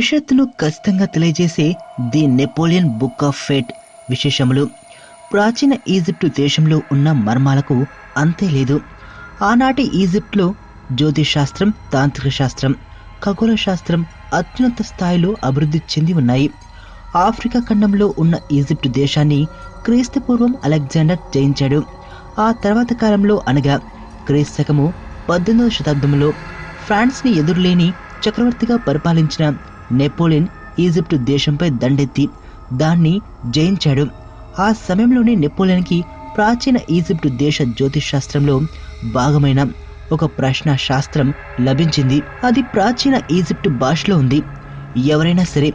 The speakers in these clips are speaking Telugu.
భవిష్యత్తును ఖచ్చితంగా తెలియజేసే the Napoleon book of fate విశేషములు. ప్రాచీన ఈజిప్టు దేశంలో ఉన్న మర్మాలకు అంతే లేదు. ఆనాటి ఈజిప్ట్లో జ్యోతిషాస్త్రం తాంత్రిక శాస్త్రం ఖగోళ శాస్త్రం అత్యున్నత స్థాయిలో అభివృద్ధి చెంది ఉన్నాయి. ఆఫ్రికా ఖండంలో ఉన్న ఈజిప్టు దేశాన్ని క్రీస్తుపూర్వం అలెగ్జాండర్ జయించాడు. ఆ తర్వాత కాలంలో అనగా క్రీస్తకము పద్దెనిమిదవ శతాబ్దంలో ఫ్రాన్స్ని ఎదురులేని చక్రవర్తిగా పరిపాలించిన నెపోలియన్ ఈజిప్టు దేశంపై దండెత్తి దాన్ని జయించాడు. ఆ సమయంలోనే నెపోలియన్కి ప్రాచీన ఈజిప్టు దేశ జ్యోతిష్శాస్త్రంలో భాగమైన ఒక ప్రశ్న శాస్త్రం లభించింది. అది ప్రాచీన ఈజిప్టు భాషలో ఉంది. ఎవరైనా సరే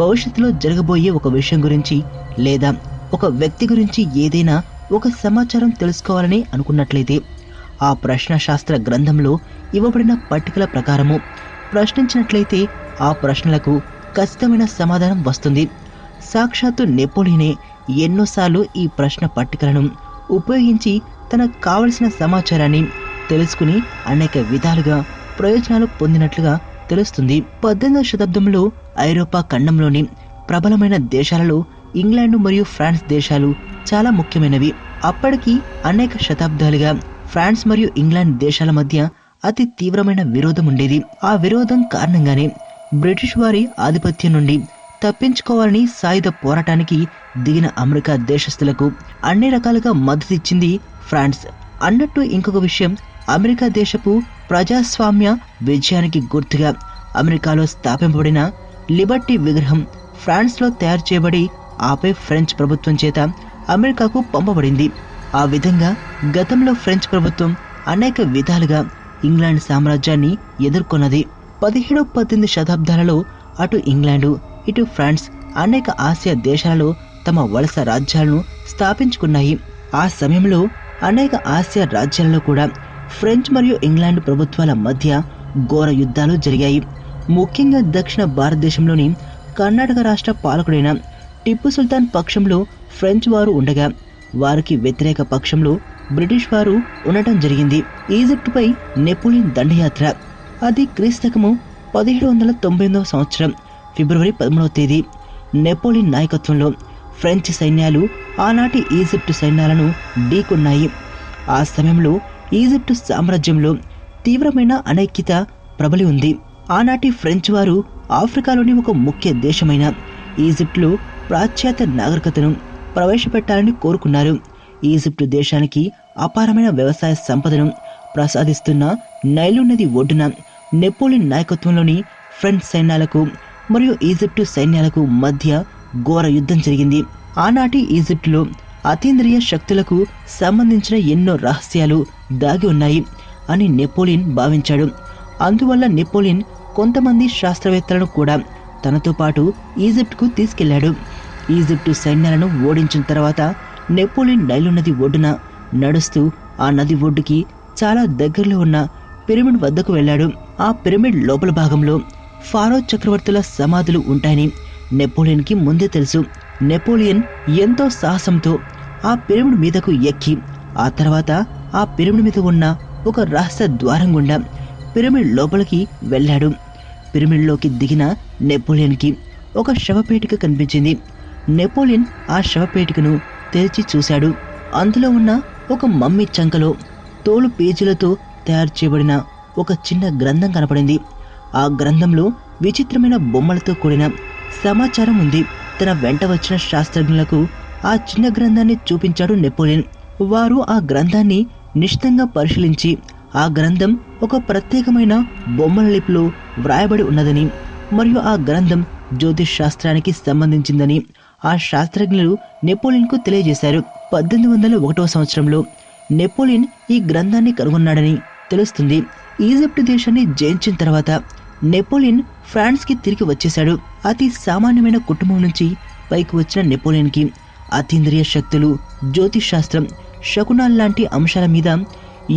భవిష్యత్తులో జరగబోయే ఒక విషయం గురించి లేదా ఒక వ్యక్తి గురించి ఏదైనా ఒక సమాచారం తెలుసుకోవాలని అనుకున్నట్లయితే ఆ ప్రశ్న శాస్త్ర గ్రంథంలో ఇవ్వబడిన పట్టికల ప్రకారము ప్రశ్నించినట్లయితే ఆ ప్రశ్నలకు ఖచ్చితమైన సమాధానం వస్తుంది. సాక్షాత్తు నెపోలియనే ఎన్నోసార్లు ఈ ప్రశ్న పట్టికలను ఉపయోగించి తనకు కావలసిన సమాచారాన్ని తెలుసుకుని అనేక విధాలుగా ప్రయోజనాలు పొందినట్లుగా తెలుస్తుంది. పద్దెనిమిదవ శతాబ్దంలో ఐరోపా ఖండంలోని ప్రబలమైన దేశాలలో ఇంగ్లాండ్ మరియు ఫ్రాన్స్ దేశాలు చాలా ముఖ్యమైనవి. అప్పటికి అనేక శతాబ్దాలుగా ఫ్రాన్స్ మరియు ఇంగ్లాండ్ దేశాల మధ్య అతి తీవ్రమైన విరోధం ఉండేది. ఆ విరోధం కారణంగానే బ్రిటిష్ వారి ఆధిపత్యం నుండి తప్పించుకోవాలని సాయుధ పోరాటానికి దిగిన అమెరికా దేశస్థులకు అన్ని రకాలుగా మద్దతు ఇచ్చింది ఫ్రాన్స్. అన్నట్టు ఇంకొక విషయం అమెరికా దేశపు ప్రజాస్వామ్య విజయానికి గుర్తుగా అమెరికాలో స్థాపింపబడిన లిబర్టీ విగ్రహం ఫ్రాన్స్లో తయారు చేయబడి ఆపై ఫ్రెంచ్ ప్రభుత్వం చేత అమెరికాకు పంపబడింది. ఆ విధంగా గతంలో ఫ్రెంచ్ ప్రభుత్వం అనేక విధాలుగా ఇంగ్లాండ్ సామ్రాజ్యాన్ని ఎదుర్కొన్నది. పదిహేడు పద్దెనిమిది శతాబ్దాలలో అటు ఇంగ్లాండు ఇటు ఫ్రాన్స్ అనేక ఆసియా దేశాలలో తమ వలస రాజ్యాలను స్థాపించుకున్నాయి. ఆ సమయంలో అనేక ఆసియా రాజ్యాలలో కూడా ఫ్రెంచ్ మరియు ఇంగ్లాండ్ ప్రభుత్వాల మధ్య ఘోర యుద్ధాలు జరిగాయి. ముఖ్యంగా దక్షిణ భారతదేశంలోని కర్ణాటక రాష్ట్ర పాలకుడైన టిప్పు సుల్తాన్ పక్షంలో ఫ్రెంచ్ వారు ఉండగా వారికి వ్యతిరేక పక్షంలో బ్రిటిష్ వారు ఉండటం జరిగింది. ఈజిప్టుపై నెపోలియన్ దండయాత్ర అది క్రీస్తకము పదిహేడు వందల తొంభై ఎనిమిదవ సంవత్సరం ఫిబ్రవరి పదమూడవ తేదీ. నెపోలియన్ నాయకత్వంలో ఫ్రెంచ్ సైన్యాలు ఆనాటి ఈజిప్టు సైన్యాలను ఢీకొన్నాయి. ఆ సమయంలో ఈజిప్టు సామ్రాజ్యంలో తీవ్రమైన అనైక్యత ప్రబలి ఉంది. ఆనాటి ఫ్రెంచ్ వారు ఆఫ్రికాలోని ఒక ముఖ్య దేశమైన ఈజిప్టులో పాశ్చాత్య నాగరికతను ప్రవేశపెట్టాలని కోరుకున్నారు. ఈజిప్టు దేశానికి అపారమైన వ్యవసాయ సంపదను ప్రసాదిస్తున్న నైలు నది ఒడ్డున నెపోలియన్ నాయకత్వంలోని ఫ్రెంచ్ సైన్యాలకు మరియు ఈజిప్టు సైన్యాలకు మధ్య ఘోర యుద్ధం జరిగింది. ఆనాటి ఈజిప్టులో అతీంద్రియ శక్తులకు సంబంధించిన ఎన్నో రహస్యాలు దాగి ఉన్నాయి అని నెపోలియన్ భావించాడు. అందువల్ల నెపోలియన్ కొంతమంది శాస్త్రవేత్తలను కూడా తనతో పాటు ఈజిప్ట్కు తీసుకెళ్ళాడు. ఈజిప్టు సైన్యాలను ఓడించిన తర్వాత నెపోలియన్ నైలు నది ఒడ్డున నడుస్తూ ఆ నది ఒడ్డుకి చాలా దగ్గరలో ఉన్న పిరమిడ్ వద్దకు వెళ్ళాడు. ఆ పిరమిడ్ లోపల భాగంలో ఫారో చక్రవర్తుల సమాధులు ఉంటాయని నెపోలియన్కి ముందే తెలుసు. నెపోలియన్ ఎంతో సాహసంతో ఆ పిరమిడ్ మీదకు ఎక్కి ఆ తర్వాత ఆ పిరమిడ్ మీద ఉన్న ఒక రహస్య ద్వారం గుండా పిరమిడ్ లోపలికి వెళ్ళాడు. పిరమిడ్లోకి దిగిన నెపోలియన్కి ఒక శవపేటిక కనిపించింది. నెపోలియన్ ఆ శవపేటికను తెరిచి చూశాడు. అందులో ఉన్న ఒక మమ్మీ చంకలో తోలు పేజీలతో తయారు చేయబడిన ఒక చిన్న గ్రంథం కనపడింది. ఆ గ్రంథంలో విచిత్రమైన బొమ్మలతో కూడిన సమాచారం ఉంది. తన వెంట వచ్చిన శాస్త్రజ్ఞులకు ఆ చిన్న గ్రంథాన్ని చూపించాడు నెపోలియన్. వారు ఆ గ్రంథాన్ని నిశ్చితంగా పరిశీలించి ఆ గ్రంథం ఒక ప్రత్యేకమైన బొమ్మల లిపిలో వ్రాయబడి ఉన్నదని మరియు ఆ గ్రంథం జ్యోతిష్ శాస్త్రానికి సంబంధించిందని ఆ శాస్త్రజ్ఞులు నెపోలియన్కు తెలియజేశారు. పద్దెనిమిది వందల ఒకటవ సంవత్సరంలో నెపోలియన్ ఈ గ్రంథాన్ని కనుగొన్నాడని తెలుస్తుంది. ఈజిప్ట్ దేశాన్ని జయించిన తర్వాత నెపోలియన్ ఫ్రాన్స్కి తిరిగి వచ్చేశాడు. అతి సామాన్యమైన కుటుంబం నుంచి పైకి వచ్చిన నెపోలియన్కి అతీంద్రియ శక్తులు జ్యోతిష్ శాస్త్రం శకునాల్ లాంటి అంశాల మీద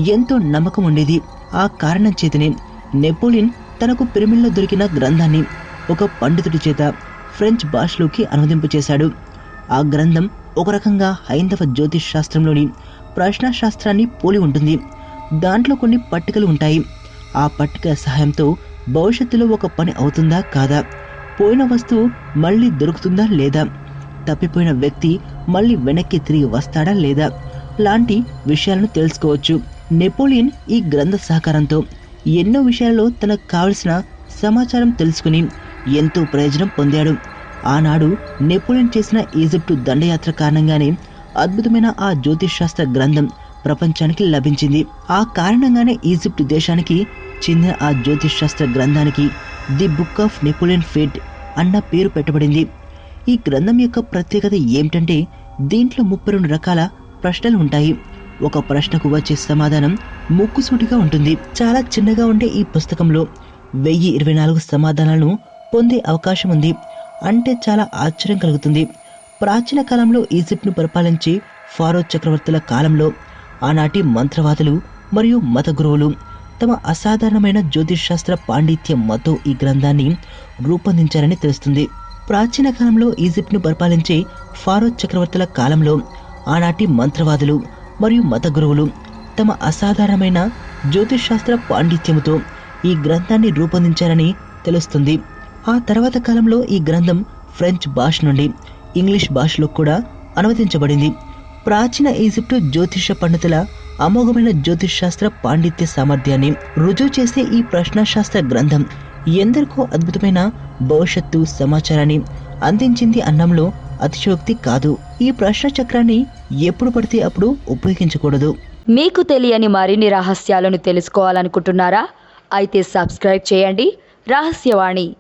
ఎంతో నమ్మకం ఉండేది. ఆ కారణం చేతనే నెపోలియన్ తనకు పిరమిడ్లో దొరికిన గ్రంథాన్ని ఒక పండితుడి చేత ఫ్రెంచ్ భాషలోకి అనువదింపు చేశాడు ఆ గ్రంథం ఒక రకంగా హైందవ జ్యోతిష్ శాస్త్రంలోని ప్రశ్న శాస్త్రాన్ని పోలి ఉంటుంది. దాంట్లో కొన్ని పట్టికలు ఉంటాయి. ఆ పట్టిక సహాయంతో భవిష్యత్తులో ఒక పని అవుతుందా కాదా? పోయిన వస్తువు మళ్ళీ దొరుకుతుందా లేదా? తప్పిపోయిన వ్యక్తి మళ్ళీ వెనక్కి తిరిగి వస్తాడా లేదా? లాంటి విషయాలను తెలుసుకోవచ్చు. నెపోలియన్ ఈ గ్రంథ సహకారంతో ఎన్నో విషయాలలో తనకు కావలసిన సమాచారం తెలుసుకుని ఎంతో ప్రయోజనం పొందాడు. ఆనాడు నెపోలియన్ చేసిన ఈజిప్టు దండయాత్ర కారణంగానే అద్భుతమైన ఆ జ్యోతిషాస్త్ర గ్రంథం ప్రపంచానికి లభించింది. ఆ కారణంగానే ఈజిప్ట్ దేశానికి చెందిన ఆ జ్యోతిష్ శాస్త్ర గ్రంథానికి the book of Napoleon fate అన్న పేరు పెట్టబడింది. ఈ గ్రంథం యొక్క ప్రత్యేకత ఏమిటంటే దీంట్లో ముప్పై రెండు రకాల ప్రశ్నలు ఉంటాయి. ఒక ప్రశ్నకు వచ్చే సమాధానం ముక్కుసూటిగా ఉంటుంది. చాలా చిన్నగా ఉండే ఈ పుస్తకంలో వెయ్యి ఇరవై నాలుగు సమాధానాలను పొందే అవకాశం ఉంది. అంటే చాలా ఆశ్చర్యం కలుగుతుంది. ప్రాచీన కాలంలో ఈజిప్ట్ను పరిపాలించే ఫారో చక్రవర్తుల కాలంలో ఆనాటి మంత్రవాదులు మరియు మత గురువులు తమ అసాధారణమైన జ్యోతిషాస్త్ర పాండిత్యం పాండిత్యంతో ఈ గ్రంథాన్ని రూపొందించారని తెలుస్తుంది. ప్రాచీన కాలంలో ఈజిప్ట్ను పరిపాలించే ఫారో చక్రవర్తుల కాలంలో ఆనాటి మంత్రవాదులు మరియు మత గురువులు తమ అసాధారణమైన జ్యోతిషాస్త్ర పాండిత్యముతో ఈ గ్రంథాన్ని రూపొందించారని తెలుస్తుంది. ఆ తర్వాత కాలంలో ఈ గ్రంథం ఫ్రెంచ్ భాష నుండి ఇంగ్లీష్ భాషలో కూడా అనువదించబడింది. ప్రాచీన ఈజిప్టు జ్యోతిష పండితుల అమోఘమైన జ్యోతిషశాస్త్ర పాండిత్య సామర్థ్యాన్ని రుజువు చేసే ఈ ప్రశ్నశాస్త్ర గ్రంథం ఎందరికో అద్భుతమైన భవిష్యత్తు సమాచారాన్ని అందించింది అన్నంలో అతిశయోక్తి కాదు. ఈ ప్రశ్న చక్రాన్ని ఎప్పుడు పడితే అప్పుడు ఉపయోగించకూడదు. మీకు తెలియని మరిన్ని రహస్యాలను తెలుసుకోవాలనుకుంటున్నారా? అయితే సబ్స్క్రైబ్ చేయండి. రహస్యవాణి